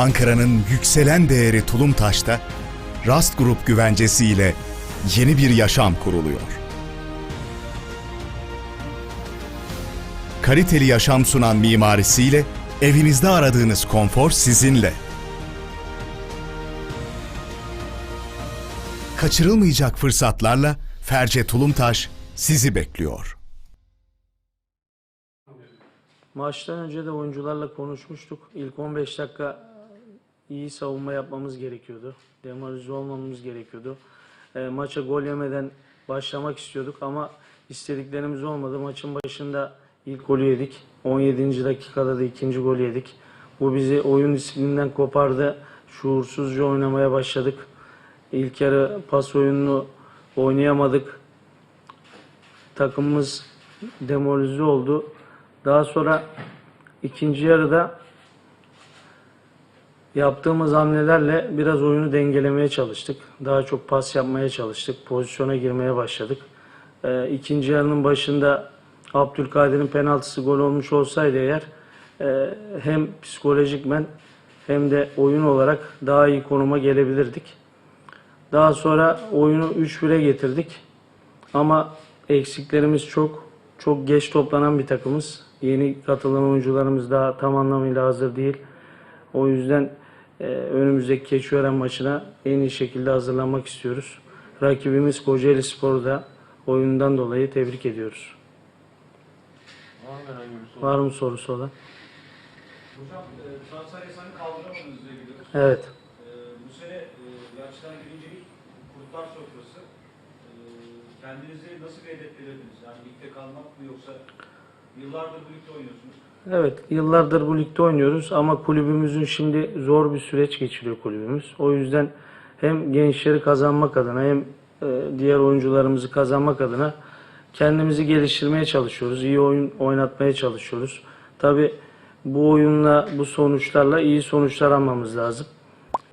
Ankara'nın yükselen değeri Tulumtaş'ta Rast Grup güvencesiyle yeni bir yaşam kuruluyor. Kaliteli yaşam sunan mimarisiyle evinizde aradığınız konfor sizinle. Kaçırılmayacak fırsatlarla Ferce Tulumtaş sizi bekliyor. Maçtan önce de oyuncularla konuşmuştuk. İlk 15 dakika iyi savunma yapmamız gerekiyordu. Demoralize olmamamız gerekiyordu. E, maça gol yemeden başlamak istiyorduk ama istediklerimiz olmadı. Maçın başında ilk golü yedik. 17. dakikada da ikinci golü yedik. Bu bizi oyun disiplininden kopardı. Şuursuzca oynamaya başladık. İlk yarı pas oyununu oynayamadık takımımız demoralize oldu. Daha sonra ikinci yarıda yaptığımız hamlelerle biraz oyunu dengelemeye çalıştık. Daha çok pas yapmaya çalıştık. Pozisyona girmeye başladık. Ee, ikinci yarının başında Abdülkadir'in penaltısı gol olmuş olsaydı eğer e, hem psikolojikmen hem de oyun olarak daha iyi konuma gelebilirdik. Daha sonra oyunu 3-1'e getirdik. Ama eksiklerimiz çok. Çok geç toplanan bir takımız. Yeni katılan oyuncularımız daha tam anlamıyla hazır değil. O yüzden e, önümüzdeki Keçiören maçına en iyi şekilde hazırlanmak istiyoruz. Rakibimiz Kocaeli Spor'u da oyundan dolayı tebrik ediyoruz. Var mı herhangi bir soru? Var mı sorusu olan? Hocam e, transfer yasağını kaldıramadığınızı biliyoruz. Evet. E, bu sene e, gerçekten birincilik kurtlar sofrası. E, kendinizi nasıl bir hedef belirlediniz? Yani ligde kalmak mı yoksa yıllardır bu ligde oynuyorsunuz? Evet, yıllardır bu ligde oynuyoruz ama kulübümüzün şimdi zor bir süreç geçiriyor kulübümüz. O yüzden hem gençleri kazanmak adına hem e, diğer oyuncularımızı kazanmak adına kendimizi geliştirmeye çalışıyoruz. İyi oyun oynatmaya çalışıyoruz. Tabi bu oyunla, bu sonuçlarla iyi sonuçlar almamız lazım.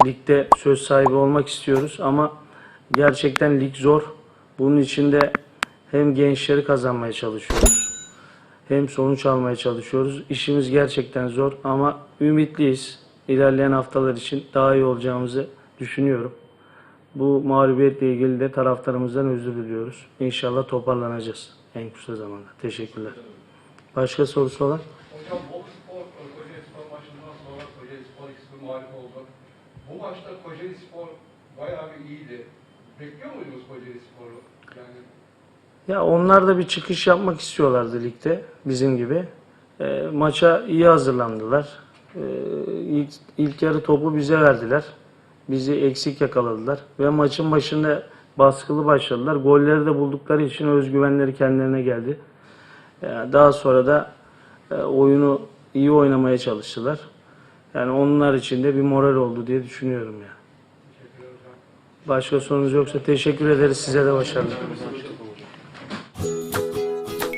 Ligde söz sahibi olmak istiyoruz ama gerçekten lig zor. Bunun için de hem gençleri kazanmaya çalışıyoruz hem sonuç almaya çalışıyoruz. İşimiz gerçekten zor ama ümitliyiz. İlerleyen haftalar için daha iyi olacağımızı düşünüyorum. Bu mağlubiyetle ilgili de taraftarımızdan özür diliyoruz. İnşallah toparlanacağız en kısa zamanda. Teşekkürler. Başka sorusu olan? Hocam Bolu Spor, Kocaeli Spor maçından sonra Kocaeli Spor 2-0 mağlup oldu. Bu maçta Kocaeli Spor bayağı bir iyiydi. Bekliyor muydunuz Kocaeli Spor'u? Yani Ya onlar da bir çıkış yapmak istiyorlardı ligde bizim gibi. E, maça iyi hazırlandılar. E, ilk, ilk yarı topu bize verdiler. Bizi eksik yakaladılar. Ve maçın başında baskılı başladılar. Golleri de buldukları için özgüvenleri kendilerine geldi. E, daha sonra da e, oyunu iyi oynamaya çalıştılar. Yani onlar için de bir moral oldu diye düşünüyorum yani. Başka sorunuz yoksa teşekkür ederiz. Size de başarılar.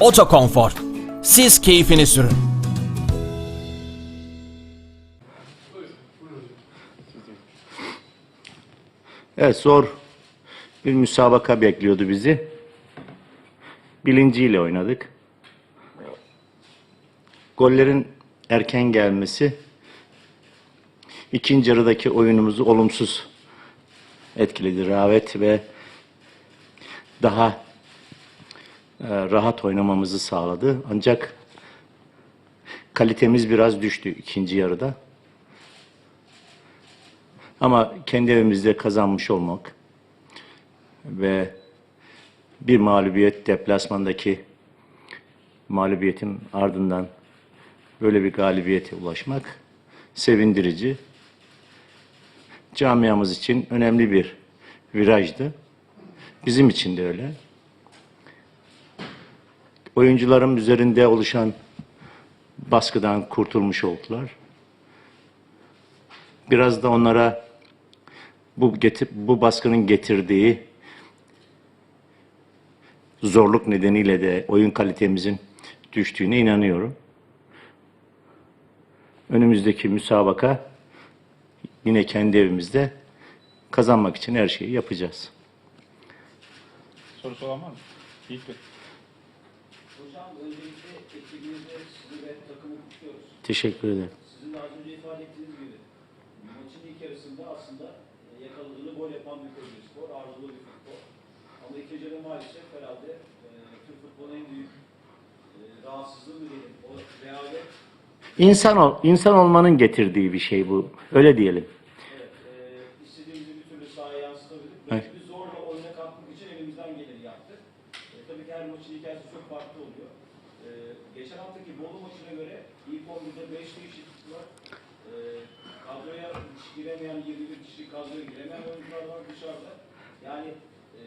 Otokonfor. Siz keyfini sürün. Evet zor bir müsabaka bekliyordu bizi. Bilinciyle oynadık. Gollerin erken gelmesi ikinci yarıdaki oyunumuzu olumsuz etkiledi. Ravet ve daha rahat oynamamızı sağladı. Ancak kalitemiz biraz düştü ikinci yarıda. Ama kendi evimizde kazanmış olmak ve bir mağlubiyet deplasmandaki mağlubiyetin ardından böyle bir galibiyete ulaşmak sevindirici. Camiamız için önemli bir virajdı. Bizim için de öyle. Oyuncuların üzerinde oluşan baskıdan kurtulmuş oldular. Biraz da onlara bu getir, bu baskının getirdiği zorluk nedeniyle de oyun kalitemizin düştüğüne inanıyorum. Önümüzdeki müsabaka yine kendi evimizde kazanmak için her şeyi yapacağız. Sorusu olan mı? Yiğit Bey. Hocam öncelikle ekibinizde sizi ve takımı kutluyoruz. Teşekkür ederim. Sizin az önce ifade ettiğiniz gibi maçın ilk yarısında aslında e, yakaladığını gol yapan bir Kocaeli Spor, arzulu bir futbol. Ama ikinci yarı maalesef herhalde e, Türk futbolunun en büyük e, rahatsızlığı mı diyelim, o rehavet İnsan ol, insan olmanın getirdiği bir şey bu. Öyle diyelim. evet, e, istediğimizi bir türlü sahaya yansıtabildik. Evet. Biz zorla oyuna kalkmak için elimizden geleni yaptık. E, tabii ki her maçın hikayesi çok farklı oluyor. E, geçen haftaki Bolu maçına göre ilk 11'de 5 değişiklik var. E, kadroya giremeyen 21 kişi kadroya giremeyen oyuncular var dışarıda. Yani e,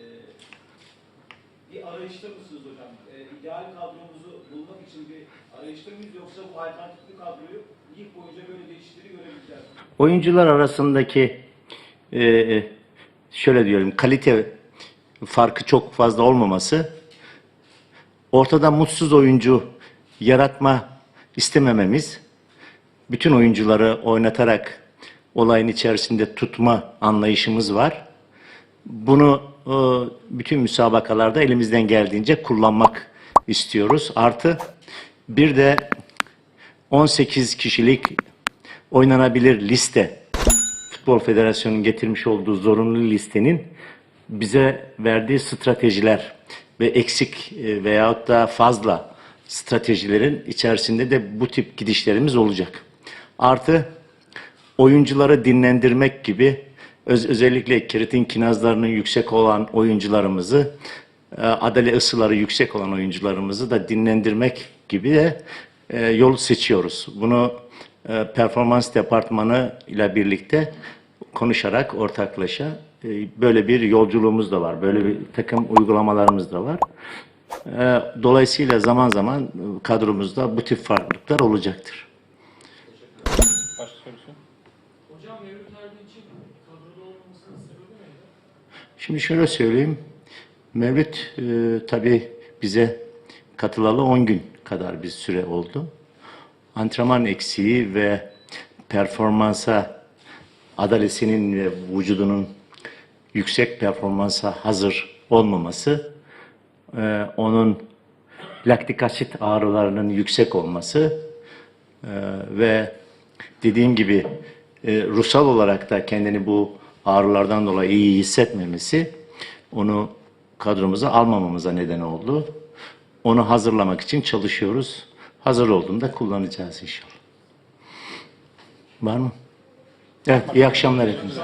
bir arayışta mısınız hocam? E, ideal kadromuzu bulmak için bir arayışta mıyız yoksa bu alternatifli kadroyu lig boyunca böyle değişikleri görebileceğiz? Oyuncular arasındaki e, şöyle diyelim kalite farkı çok fazla olmaması ortada mutsuz oyuncu yaratma istemememiz bütün oyuncuları oynatarak olayın içerisinde tutma anlayışımız var. Bunu e, bütün müsabakalarda elimizden geldiğince kullanmak istiyoruz. Artı bir de 18 kişilik oynanabilir liste Futbol Federasyonu'nun getirmiş olduğu zorunlu listenin bize verdiği stratejiler ve eksik e, veyahut da fazla stratejilerin içerisinde de bu tip gidişlerimiz olacak. Artı oyuncuları dinlendirmek gibi öz- özellikle keratin kinazlarının yüksek olan oyuncularımızı e, adale ısıları yüksek olan oyuncularımızı da dinlendirmek gibi de yol seçiyoruz. Bunu e, performans departmanı ile birlikte konuşarak ortaklaşa e, böyle bir yolculuğumuz da var. Böyle bir takım uygulamalarımız da var. E, Dolayısıyla zaman zaman kadromuzda bu tip farklılıklar olacaktır. Başka sorusu? Hocam Mevlüt Erdinç'in kadroda olmamasının sebebi neydi? Şimdi şöyle söyleyeyim. Mevlüt e, tabii bize katılalı 10 gün kadar bir süre oldu. Antrenman eksiği ve performansa adalesinin ve vücudunun yüksek performansa hazır olmaması, e, onun laktik asit ağrılarının yüksek olması e, ve dediğim gibi e, ruhsal olarak da kendini bu ağrılardan dolayı iyi hissetmemesi onu kadromuza almamamıza neden oldu. Onu hazırlamak için çalışıyoruz. Hazır olduğunda kullanacağız inşallah. Var mı? Evet, iyi akşamlar hepinize.